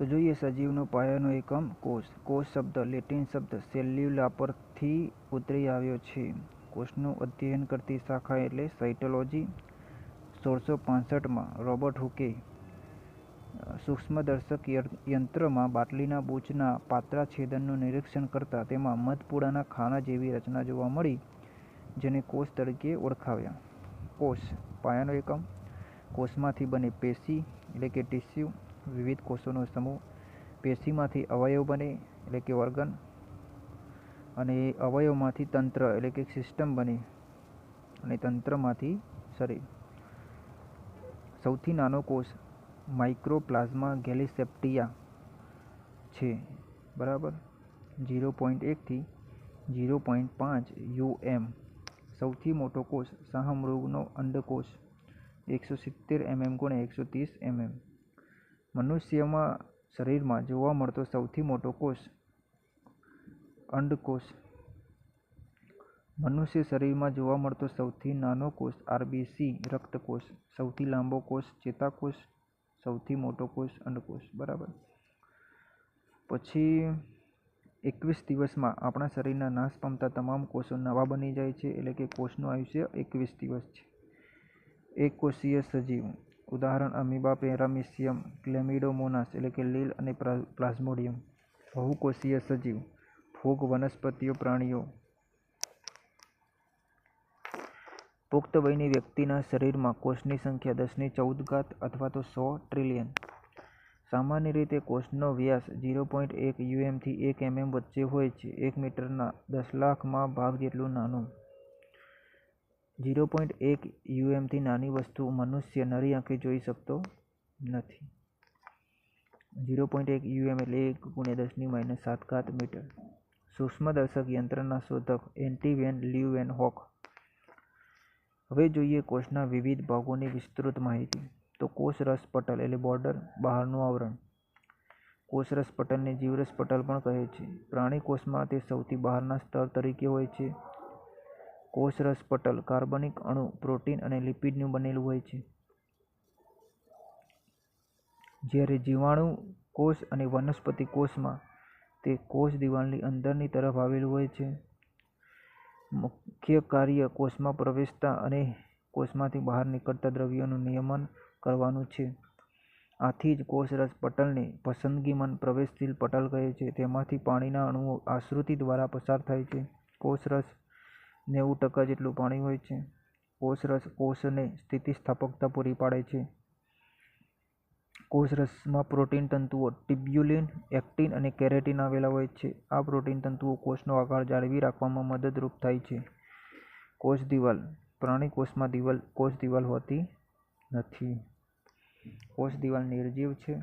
તો જોઈએ સજીવનો પાયાનો એકમ કોષ. કોષ શબ્દ, લેટિન શબ્દ, સેલ્યુલા પરથી ઉતરી આવ્યો છે. કોષનું અધ્યયન કરતી શાખા એટલે સાયટોલોજી. સોળસો પાંસઠમાં રોબર્ટ હુકે સૂક્ષ્મદર્શક યંત્રમાં બાટલીના બૂચના પાત્રા છેદનનું નિરીક્ષણ કરતાં તેમાં મધપૂડાના ખાના જેવી રચના જોવા મળી, જેને કોષ તરીકે ઓળખાવ્યા. કોષ પાયાનો એકમ. કોષમાંથી બને પેશી, એટલે કે ટીસ્યુ વિવિધ કોષોનો સમૂહ પેશીમાંથી અવયવ બને, એટલે કે ઓર્ગન અને અવયવમાંથી તંત્ર, એટલે કે સિસ્ટમ બને. અને તંત્રમાંથી શરીર સૌથી નાનો કોષ માઇક્રોપ્લાઝમા ગેલિસેપ્ટિયા છે. બરાબર? ઝીરો પોઈન્ટ એકથી ઝીરો પોઈન્ટ પાંચ યુએમ સૌથી મોટો કોષ શાહમૃગનો અંડકોષ, એકસો સિત્તેર એમએમ ગુણે એકસો ત્રીસ એમએમ મનુષ્યમાં શરીરમાં જોવા મળતો સૌથી મોટો કોષ અંડકોષ. મનુષ્ય શરીરમાં જોવા મળતો સૌથી નાનો કોષ આરબીસી રક્તકોષ, સૌથી લાંબો કોષ ચેતાકોષ, સૌથી મોટો કોષ અંડકોષ. બરાબર? પછી એકવીસ દિવસમાં આપણા શરીરના નાશ પામતા તમામ કોષો નવા બની જાય છે, એટલે કે કોષનું આયુષ્ય એકવીસ દિવસ છે. એક કોષીય સજીવ ઉદાહરણ, અમીબા પેરામિસિયમ, ક્લેમિડોમોનાસ એટલે કે લીલ અને પ્લાઝ્મોડિયમ. બહુકોષીય સજીવ ફૂગ વનસ્પતિઓ, પ્રાણીઓ. પુખ્ત વયની વ્યક્તિના શરીરમાં કોષની સંખ્યા દસની ચૌદ ઘાત અથવા તો સો ટ્રિલિયન સામાન્ય રીતે કોષનો વ્યાસ ઝીરો પોઈન્ટ એક યુએમથી એક એમએમ વચ્ચે હોય છે. એક મીટરના દસ લાખમાં ભાગ જેટલું નાનું. ઝીરો પોઈન્ટ એક યુએમથી નાની વસ્તુ મનુષ્ય નરી આંખે જોઈ શકતો નથી. ઝીરો પોઈન્ટ એક યુએમ એટલે એક ગુણ્યા દસની માઇનસ સાત ઘાત મીટર. સૂક્ષ્મદર્શક યંત્રના શોધક એન્ટીવેન લ્યુવેન હોક. હવે જોઈએ કોષના વિવિધ ભાગોની વિસ્તૃત માહિતી. તો કોષરસ પટલ એટલે બોર્ડર, બહારનું આવરણ. કોષરસ પટલને જીવરસ પટલ પણ કહે છે. પ્રાણી કોષમાં તે સૌથી બહારના સ્તર તરીકે હોય છે. કોષરસ પટલ, કાર્બનિક અણુ, પ્રોટીન અને લિપિડનું બનેલું હોય છે. જ્યારે જીવાણુ કોષ અને વનસ્પતિ કોષમાં તે કોષ દિવાલની અંદરની તરફ આવેલું હોય છે. મુખ્ય કાર્ય કોષમાં પ્રવેશતા અને કોષમાંથી બહાર નીકળતા દ્રવ્યોનું નિયમન કરવાનું છે. આથી જ કોષરસ પટલને પસંદગીમન પ્રવેશશીલ પટલ કહે છે. તેમાંથી પાણીના અણુઓ આશ્રુતિ દ્વારા પસાર થાય છે. કોષરસ નેવું ટકા જેટલું પાણી હોય છે. કોષરસ કોષને સ્થિતિસ્થાપકતા પૂરી પાડે છે. કોષરસમાં પ્રોટીન તંતુઓ ટિબ્યુલિન, એક્ટિન અને કેરેટીન આવેલા હોય છે. આ પ્રોટીન તંતુઓ કોષનો આકાર જાળવી રાખવામાં મદદરૂપ થાય છે. કોષ દિવાલ, પ્રાણી કોષમાં દિવાલ, કોષ દિવાલ હોતી નથી. કોષ દિવાલ નિર્જીવ છે.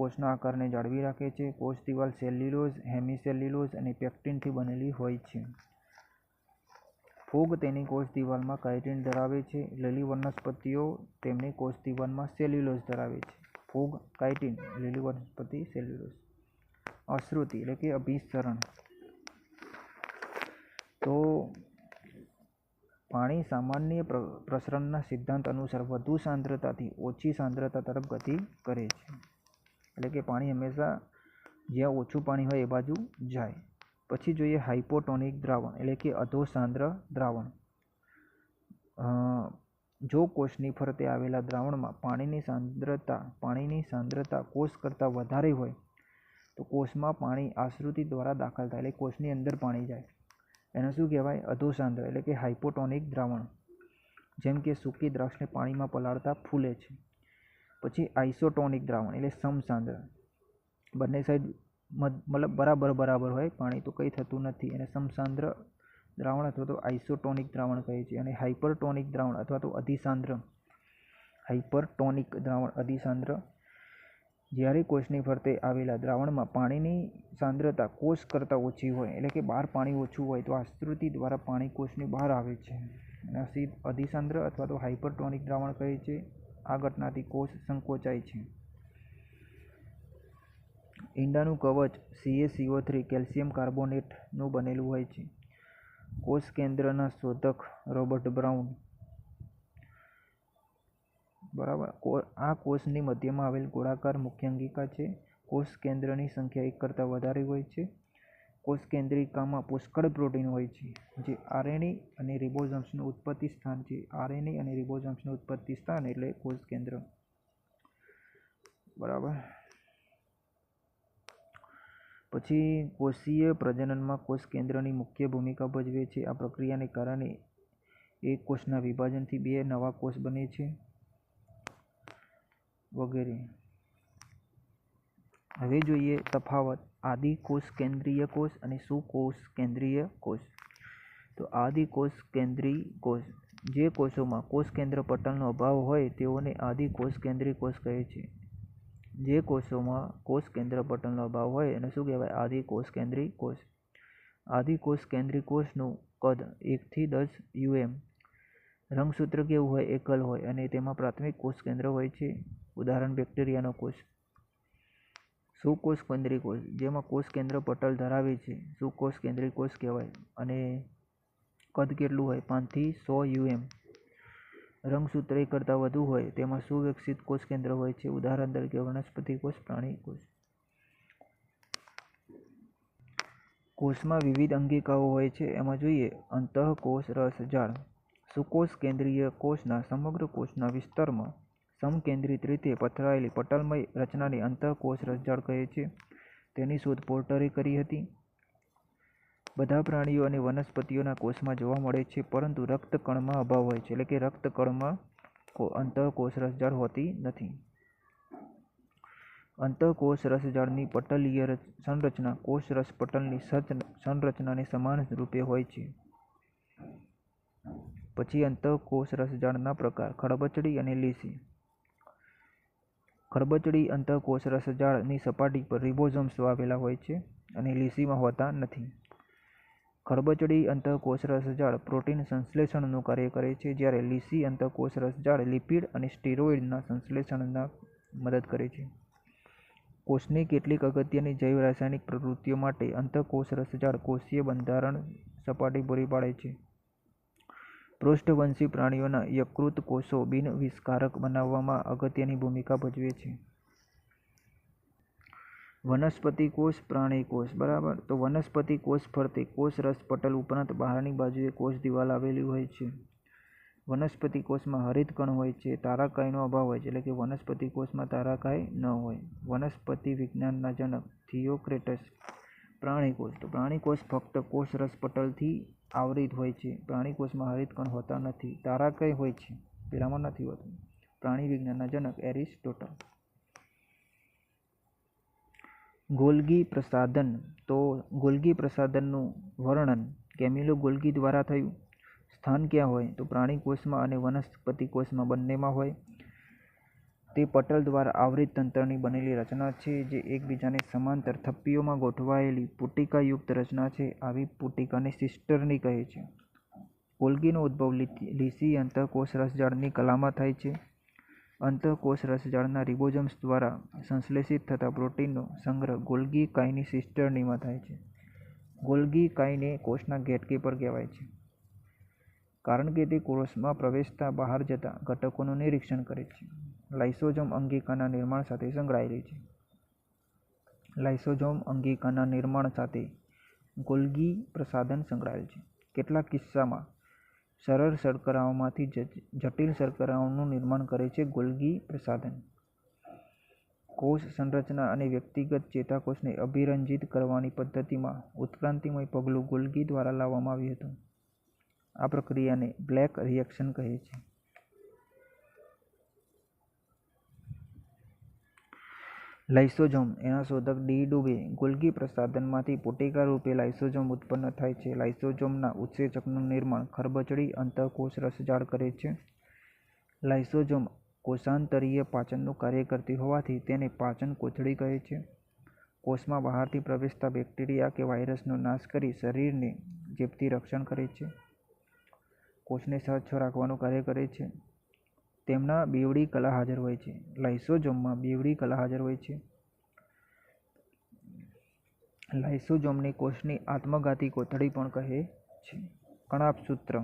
કોષના આકારને જાળવી રાખે છે. કોષ દિવાલ સેલ્યુલોઝ, હેમિસેલ્યુલોઝ અને પેક્ટિનથી બનેલી હોય છે. ફૂગ તેની કોષ દિવાલમાં કાઇટિન ધરાવે છે. લીલી વનસ્પતિઓ તેમની કોષ દિવાલમાં સેલ્યુલોઝ ધરાવે છે. ફૂગ, કાઇટિન, લીલી વનસ્પતિ, સેલ્યુલોઝ. અશ્રુતિ એટલે કે અભિસરણ. તો પાણી સામાન્ય પ્રસરણના સિદ્ધાંત અનુસાર વધુ સાંદ્રતાથી ઓછી સાંદ્રતા તરફ ગતિ કરે છે. એટલે કે પાણી હંમેશા જ્યાં ઓછું પાણી હોય એ બાજુ જાય. પછી જોઈએ હાઇપોટોનિક દ્રાવણ એટલે કે અધોસાંદ્ર દ્રાવણ. જો કોષની ફરતે આવેલા દ્રાવણમાં પાણીની સાંદ્રતા પાણીની સાંદ્રતા કોષ કરતાં વધારે હોય, તો કોષમાં પાણી આશ્રુતિ દ્વારા દાખલ થાય એટલે કોષની અંદર પાણી જાય. એને શું કહેવાય? અધોસાંદ્ર એટલે કે હાઇપોટોનિક દ્રાવણ. જેમ કે સૂકી દ્રાક્ષને પાણીમાં પલાળતા ફૂલે છે. પછી આઇસોટોનિક દ્રાવણ એટલે સમસાંદ્ર બંને સાઈડ મતલબ બરાબર બરાબર હોય, પાણી તો કંઈ થતું નથી. એને સમસાંદ્ર દ્રાવણ અથવા તો આઇસોટોનિક દ્રાવણ કહે છે અને હાઇપરટોનિક દ્રાવણ અથવા તો અધિસાંદ્ર. હાઇપરટોનિક દ્રાવણ, અધિસાંદ્ર. જ્યારે કોષની ફરતે આવેલા દ્રાવણમાં પાણીની સાંદ્રતા કોષ કરતાં ઓછી હોય, એટલે કે બહાર પાણી ઓછું હોય, તો આસ્તૃતિ દ્વારા પાણી કોષની બહાર આવે છે. અને અધિસાંદ્ર અથવા તો હાઇપરટોનિક દ્રાવણ કહે છે. આ ઘટનાથી કોષ સંકોચાય છે. ઈંડાનું કવચ સીએસીઓ થ્રી કેલ્શિયમ કાર્બોનેટનું બનેલું હોય છે. કોષ કેન્દ્રના શોધક રોબર્ટ બ્રાઉન. બરાબર. આ કોષની મધ્યમાં આવેલ ગોળાકાર મુખ્ય અંગિકા છે. કોષ કેન્દ્રની સંખ્યા એક કરતાં વધારે હોય છે. કોષ કેન્દ્રિકામાં પુષ્કળ પ્રોટીન હોય છે, જે આરએનએ અને રિબોઝોમ્સનું ઉત્પત્તિ સ્થાન છે. આરએનએ અને રિબોઝોમ્સનું ઉત્પત્તિ સ્થાન એટલે કોષ કેન્દ્ર બરાબર? પછી કોષીય પ્રજનનમાં કોષ કેન્દ્રની મુખ્ય ભૂમિકા ભજવે છે. આ પ્રક્રિયાને કારણે એક કોષના વિભાજનથી બે નવા કોષ બને છે વગેરે. હવે જોઈએ તફાવત. આદિ કોષ કેન્દ્રીય કોષ અને સુકોષ કેન્દ્રીય કોષ. તો આદિ કોષ કેન્દ્રીય કોષ જે કોષોમાં કોષ કેન્દ્ર પટલનો અભાવ હોય તેઓને આદિ કોષ કેન્દ્રીય કોષ કહે છે. જે કોષોમાં કોષ કેન્દ્ર પટલનો અભાવ હોય એને શું કહેવાય? આદિ કોષ. કેન્દ્રી કોષ આદિ કોષ કેન્દ્રીય કોષનું કદ એકથી દસ યુએમ. રંગસૂત્ર કેવું હોય? એકલ હોય અને તેમાં પ્રાથમિક કોષ કેન્દ્ર હોય છે. ઉદાહરણ બેક્ટેરિયાનો કોષ. સુકોષ કેન્દ્રી કોષ જેમાં કોષ કેન્દ્ર પટલ ધરાવે છે. સુકોષ કેન્દ્રી કોષ કહેવાય? અને કદ કેટલું હોય? પાંચથી સો યુએમ. રંગસૂત્ર એક કરતાં વધુ હોય. તેમાં સુવિકસિત કોષ કેન્દ્ર હોય છે. ઉદાહરણ તરીકે વનસ્પતિ કોષ, પ્રાણી કોષ. કોષમાં વિવિધ અંગિકાઓ હોય છે. એમાં જોઈએ, અંતઃકોષ રસ જાળ. સુકોષ કેન્દ્રીય કોષના સમગ્ર કોષના વિસ્તારમાં સમકેન્દ્રિત રીતે પથરાયેલી પટલમય રચનાને અંતઃકોષ રસજાળ કહે છે. તેની શોધ પોર્ટરે કરી હતી. બધા પ્રાણીઓ અને વનસ્પતિઓના કોષમાં જોવા મળે છે, પરંતુ રક્તકણમાં અભાવ હોય છે, એટલે કે રક્તકણમાં અંતઃકોષ રસજાળ હોતી નથી. અંતઃકોષ રસજાળની પટલીય રચ- સંરચના કોષ રસ પટલની સંરચનાને સમાન રૂપે હોય છે. પછી અંતઃકોષ રસજાળના પ્રકાર, ખડબચડી અને લીસી. ખરબચડી અંતઃકોષ રસજાળની સપાટી પર રિબોઝોમ્સ આવેલા હોય છે અને લીસીમાં હોતા નથી. ખરબચડી અંતઃકોષ રસજાળ પ્રોટીન સંશ્લેષણનું કાર્ય કરે છે, જ્યારે લીસી અંતઃકોષ રસજાળ લિપિડ અને સ્ટીરોઇડના સંશ્લેષણના મદદ કરે છે. કોષની કેટલીક અગત્યની જૈવ રાસાયણિક પ્રવૃત્તિઓ માટે અંતઃકોષ રસજાળ કોષીય બંધારણ સપાટી પૂરી પાડે છે. પૃષ્ઠવંશી પ્રાણીઓના યકૃત કોષો બિનવિષકારક બનાવવામાં અગત્યની ભૂમિકા ભજવે છે. વનસ્પતિ કોષ, પ્રાણી કોષ, બરાબર? તો વનસ્પતિ કોષ ફરતે કોષ રસ પટલ ઉપરાંત બહારની બાજુએ કોષ દિવાલ આવેલી હોય છે. વનસ્પતિ કોષમાં હરિતકણ હોય છે તારાકાયનો અભાવ હોય છે, એટલે કે વનસ્પતિ કોષમાં તારાકાય ન હોય. વનસ્પતિ વિજ્ઞાનના જનક થિયોક્રેટસ, પ્રાણી કોષ. તો પ્રાણી કોષ ફક્ત કોષ રસ પટલથી આવરિત હોય છે. પ્રાણી કોષમાં હરિતકણ હોતા નથી. તારાકાય હોય છે? પેલામાં નથી હોતું. પ્રાણી વિજ્ઞાનના જનક એરિસ્ટોટલ. ગોલ્ગી પ્રસાદન તો ગોલ્ગી પ્રસાદનનું વર્ણન કેમિલો ગોલ્ગી દ્વારા થયું. સ્થાન ક્યાં હોય? તો પ્રાણી કોષમાં અને વનસ્પતિ કોષમાં બંનેમાં હોય. તે પટલ દ્વારા આવરિત તંત્રની બનેલી રચના છે, જે એકબીજાને સમાંતર થપ્પીઓમાં ગોઠવાયેલી પુટિકાયુક્ત રચના છે, આવી પુટિકાને સિસ્ટરની કહે છે. ગોલ્ગીનો ઉદ્ભવ લીસી અંતઃકોષ રસજાળની કલામાં થાય છે. અંતઃકોષ રસજાળના રિબોઝોમ્સ દ્વારા સંશ્લેષિત થતા પ્રોટીનનો સંગ્રહ ગોલ્ગી કાયની સિસ્ટર્નીમાં થાય છે. ગોલ્ગી કાયને કોષના ગેટકીપર કહેવાય છે. કારણ કે તે કોષમાં પ્રવેશતા બહાર જતા ઘટકોનું નિરીક્ષણ કરે છે. લાઇસોજોમ અંગિકાના નિર્માણ સાથે સંકળાયેલી છે. લાઇસોજોમ અંગિકાના નિર્માણ સાથે ગોલ્ગી પ્રસાધન સંકળાયેલ છે. કેટલાક કિસ્સામાં સરળ શર્કરાઓમાંથી જટિલ શર્કરાઓનું નિર્માણ કરે છે ગોલ્ગી પ્રસાધન. કોષ સંરચના અને વ્યક્તિગત ચેતાકોષને અભિરંજિત કરવાની પદ્ધતિમાં ઉત્ક્રાંતિમય પગલું ગોલ્ગી દ્વારા લાવવામાં આવ્યું હતું. આ પ્રક્રિયાને બ્લેક રિએક્શન કહે છે. લાઇસોજોમ, એના શોધક ડી ડુબે. ગોલ્ગી પ્રસાધનમાંથી પુટિકા રૂપે લાઇસોજોમ ઉત્પન્ન થાય છે. લાઇસોજોમના ઉત્સેચકનું નિર્માણ ખરબચડી અંતઃકોષ રસજાળ કરે છે. લાઇસોજોમ કોષાંતરીય પાચનનું કાર્ય કરતી હોવાથી તેને પાચન કોથળી કહે છે. કોષમાં બહારથી પ્રવેશતા બેક્ટેરિયા કે વાયરસનો નાશ કરી શરીરને ચેપથી રક્ષણ કરે છે. કોષને સ્વચ્છ રાખવાનું કાર્ય કરે છે. તેમના બેવડી કલા હાજર હોય છે. લાઇસોજોમમાં બેવડી કલા હાજર હોય છે. લાઇસોજોમની કોષની આત્મઘાતી કોથળી પણ કહે છે. કણાભસૂત્ર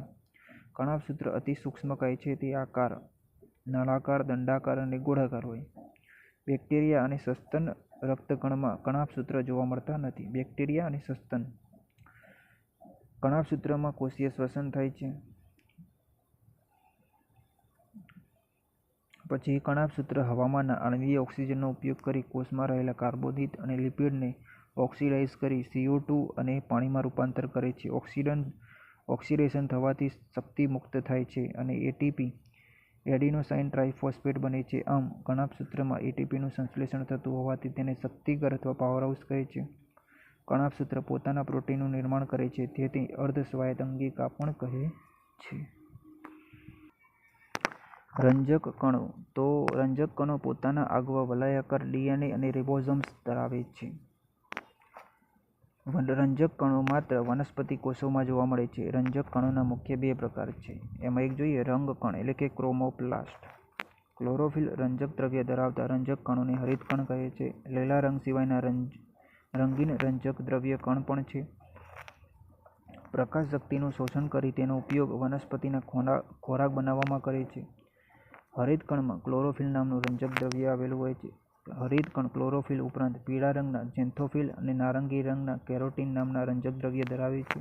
કણાભસૂત્ર અતિ સૂક્ષ્મ કહે છે. તે આકાર, નળાકાર, દંડાકાર અને ગોળાકાર હોય. બેક્ટેરિયા અને સસ્તન રક્તકણમાં કણાભસૂત્ર જોવા મળતા નથી. બેક્ટેરિયા અને સસ્તન. કણાભસૂત્રમાં કોષીય શ્વસન થાય છે. પછી કણાભસૂત્ર હવામાંના આણ્વીય ઓક્સિજનનો ઉપયોગ કરી કોષમાં રહેલા કાર્બોદિત અને લિપિડને ઓક્સિડાઇઝ કરી સીઓ ટુ અને પાણીમાં રૂપાંતર કરે છે. ઓક્સિડન, ઓક્સિડેશન થવાથી શક્તિ મુક્ત થાય છે અને એટીપી, એડિનોસાઇન ટ્રાઇફોસ્ફેટ બને છે. આમ, કણાભસૂત્રમાં એટીપીનું સંશ્લેષણ થતું હોવાથી તેને શક્તિઘર અથવા પાવરહાઉસ કહે છે. કણાભસૂત્ર પોતાના પ્રોટીનનું નિર્માણ કરે છે, તેથી અર્ધસ્વાયત્ત અંગિકા પણ કહે છે. રંજક કણો. તો રંજક કણો પોતાના આગવા વલયાકાર ડીએનએ અને રિબોઝોમ્સ ધરાવે છે. રંજક કણો માત્ર વનસ્પતિ કોષોમાં જોવા મળે છે. રંજક કણોના મુખ્ય બે પ્રકાર છે. એમાં એક જોઈએ રંગ કણ એટલે કે ક્રોમોપ્લાસ્ટ. ક્લોરોફિલ રંજક દ્રવ્ય ધરાવતા રંજક કણોને હરિત કણ કહે છે. લીલા રંગ સિવાયના રંગીન રંજક દ્રવ્ય કણ પણ છે. પ્રકાશ શક્તિનું શોષણ કરી તેનો ઉપયોગ વનસ્પતિના ખોરાક બનાવવામાં કરે છે. હરિતકણમાં ક્લોરોફિલ નામનું રંજક દ્રવ્ય આવેલું હોય છે. હરિતકણ ક્લોરોફિલ ઉપરાંત પીળા રંગના ઝેન્થોફિલ અને નારંગી રંગના કેરોટીન નામના રંજક દ્રવ્ય ધરાવે છે.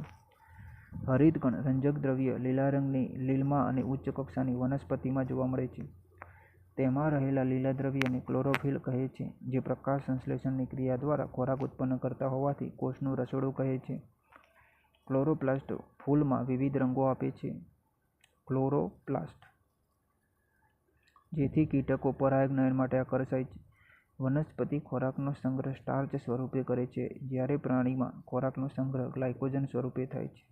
હરિતકણ રંજક દ્રવ્ય લીલા રંગની લીલમાં અને ઉચ્ચ કક્ષાની વનસ્પતિમાં જોવા મળે છે. તેમાં રહેલા લીલા દ્રવ્યને ક્લોરોફિલ કહે છે, જે પ્રકાશ સંશ્લેષણની ક્રિયા દ્વારા ખોરાક ઉત્પન્ન કરતા હોવાથી કોષનું રસોડું કહે છે. ક્લોરોપ્લાસ્ટ ફૂલમાં વિવિધ રંગો આપે છે. ક્લોરોપ્લાસ્ટ જેથી કીટકો પરાગનયન માટે આકર્ષાય વનસ્પતિ ખોરાકનો સંગ્રહ સ્ટાર્ચ સ્વરૂપે કરે છે, જ્યારે પ્રાણીમાં ખોરાકનો સંગ્રહ ગ્લાયકોજન સ્વરૂપે થાય છે.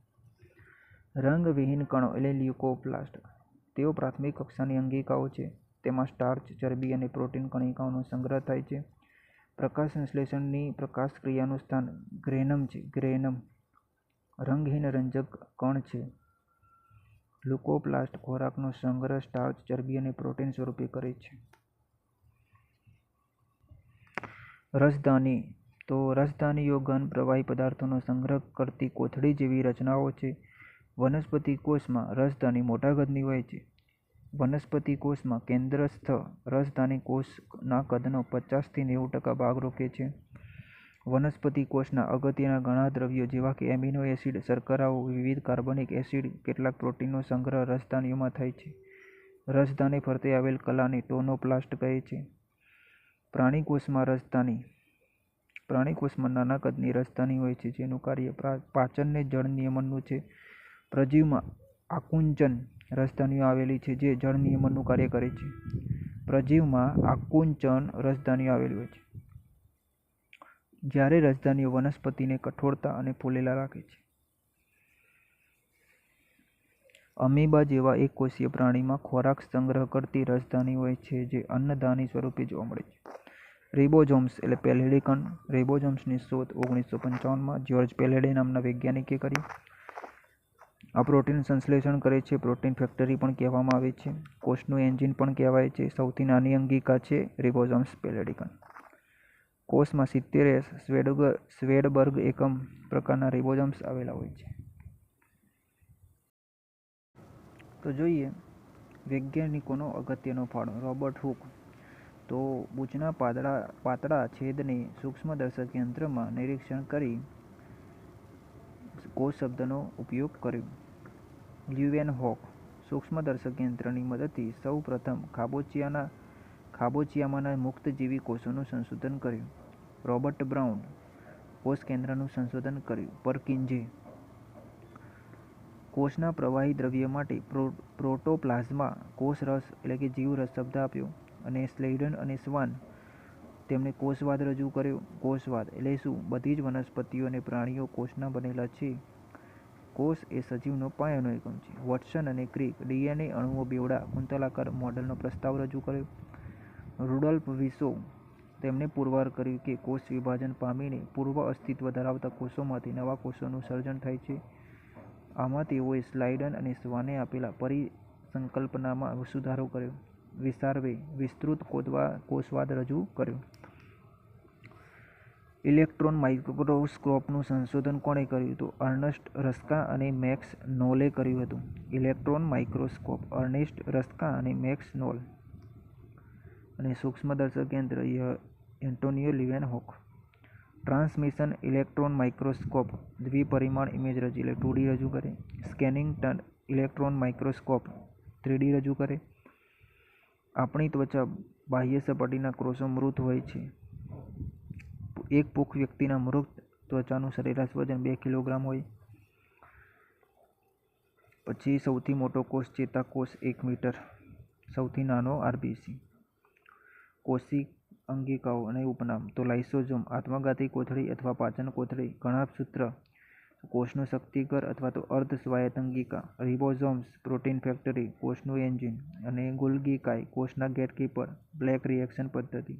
રંગવિહીન કણો એટલે લ્યુકોપ્લાસ્ટ. તેઓ પ્રાથમિક કક્ષાની અંગિકાઓ છે, તેમાં સ્ટાર્ચ, ચરબી અને પ્રોટીન કણિકાઓનો સંગ્રહ થાય છે. પ્રકાશ સંશ્લેષણની પ્રકાશ ક્રિયાનું સ્થાન ગ્રેનમ છે, ગ્રેનમ. રંગહીન રંજક કણ છે. લ્યુકોપ્લાસ્ટ ખોરાકનો સંગ્રહ સ્ટાર્ચ, ચરબી અને પ્રોટીન સ્વરૂપે કરે છે. રસધાની. તો રસધાનીઓ ઘન પ્રવાહી પદાર્થોનો સંગ્રહ કરતી કોથળી જેવી રચનાઓ છે. વનસ્પતિ કોષમાં રસધાની મોટા કદની હોય છે. વનસ્પતિ કોષમાં કેન્દ્રસ્થ રસધાની કોષના કદનો પચાસથી નેવું ટકા ભાગ રોકે છે. વનસ્પતિ કોષના અગત્યના ઘણા દ્રવ્યો જેવા કે એમિનો એસિડ, શર્કરાઓ, વિવિધ કાર્બનિક એસિડ, કેટલાક પ્રોટીનનો સંગ્રહ રસધાનીઓમાં થાય છે. રસધાની ફરતે આવેલ કલાને ટોનોપ્લાસ્ટ કહે છે. પ્રાણીકોષમાં રસધાની, પ્રાણીકોષમાં નાના કદની રસધાની હોય છે, જેનું કાર્ય પાચનને જળ નિયમનનું છે. પ્રજીવમાં આકુંચન રસધાનીઓ આવેલી છે, જે જળ નિયમનનું કાર્ય કરે છે. પ્રજીવમાં આકુંચન રસધાનીઓ આવેલી હોય છે. જ્યારે રાજધાનીઓ વનસ્પતિને કઠોરતા અને ફૂલેલા રાખે છે. અમીબા જેવા એકકોષીય પ્રાણીમાં ખોરાક સંગ્રહ કરતી રાજધાની હોય છે જે અન્નધાની સ્વરૂપે જોવા મળે છે. રિબોઝોમ્સ એટલે પેલેડિકન રિબોઝોમ્સની શોધ ઓગણીસો પંચાવનમાં જ્યોર્જ પેલેડે નામના વૈજ્ઞાનિકે કરી. આ પ્રોટીન સંશ્લેષણ કરે છે, પ્રોટીન ફેક્ટરી પણ કહેવામાં આવે છે, કોષનું એન્જિન પણ કહેવાય છે, સૌથી નાની અંગિકા છે રિબોઝોમ્સ પેલેડિકન. કોષમાં સિત્તેર સ્વેડબર્ગ એકમ પ્રકારના રિબોઝોમ્સ આવેલા હોય છે. તો જોઈએ, વૈજ્ઞાનિકોનો અગત્યનો ફાળો. રોબર્ટ હુક તો બૂચના પાતળા પાતળા છેદને સૂક્ષ્મદર્શક યંત્રમાં નિરીક્ષણ કરી કોષ શબ્દનો ઉપયોગ કર્યો. લ્યુવેન હોક સૂક્ષ્મદર્શક યંત્રની મદદથી સૌ પ્રથમ ખાબોચિયાના ખાબોચિયામાંના મુક્તજીવી કોષોનું સંશોધન કર્યું. રોબર્ટ બ્રાઉન કોષ કેન્દ્રનું સંશોધન કર્યું. પરકિન્જે કોષના પ્રવાહી દ્રવ્ય માટે પ્રોટોપ્લાઝમા કોષરસ એટલે કે જીવરસ શબ્દ આપ્યો અને સ્લેઇડન અને સ્વાન તેમણે કોષવાદ રજૂ કર્યો. કોષવાદ એટલે શું? બધી જ વનસ્પતિઓ અને પ્રાણીઓ કોષના બનેલા છે. કોષ એ સજીવનો પાયાનો એકમ છે. વોટસન અને ક્રિક ડીએનએ અણુઓ બેવડા, કુંતલાકાર મોડલનો પ્રસ્તાવ રજૂ કર્યો. રુડોલ્ફ વિશો તેમણે પુરવાર કર્યું કે કોષ વિભાજન પામીને પૂર્વ અસ્તિત્વ ધરાવતા કોષોમાંથી નવા કોષોનું સર્જન થાય છે. આમાં તેઓએ સ્લાઇડન અને સ્વાને આપેલા પરિસંકલ્પનામાં સુધારો કર્યો. વિસાર્વે વિસ્તૃત કોષવાદ રજૂ કર્યો. ઇલેક્ટ્રોન માઇક્રોસ્કોપનું સંશોધન કોણે કર્યું હતું અર્નેસ્ટ રસ્કા અને મેક્સ નોલે કર્યું હતું. ઇલેક્ટ્રોન માઇક્રોસ્કોપ અર્નેસ્ટ રસ્કા અને મેક્સ નોલ અને સૂક્ષ્મદર્શક યંત્ર Antonio Leeuwenhoek. Transmission electron microscope, દ્વિપરિમાણ image રજૂ, એટલે ટુ ડી રજૂ કરે. સ્કેનિંગ ઇલેક્ટ્રોન માઇક્રોસ્કોપ થ્રીડી રજૂ કરે. આપણી ત્વચા બાહ્ય સપાટીના કોષો મૃત હોય છે. એક પુખ વ્યક્તિના મૃત ત્વચાનું સરેરાશ વજન બે કિલોગ્રામ હોય. પછી સૌથી મોટો કોષ ચેતાકોષ એક મીટર, સૌથી નાનો આરબીસી. કોષિક અંગિકાઓ અને ઉપનામ. તો લાઇસોઝોમ, આત્મઘાતી કોથળી અથવા પાચન કોથળી કણાભસૂત્ર કોષનું શક્તિકર અથવા તો અર્ધ અંગિકા. રિબોઝોમ્સ, પ્રોટીન ફેક્ટરી, કોષનું એન્જિન અને ગોલ્ગી કોષના ગેટકીપર, બ્લેક રિએક્શન પદ્ધતિ.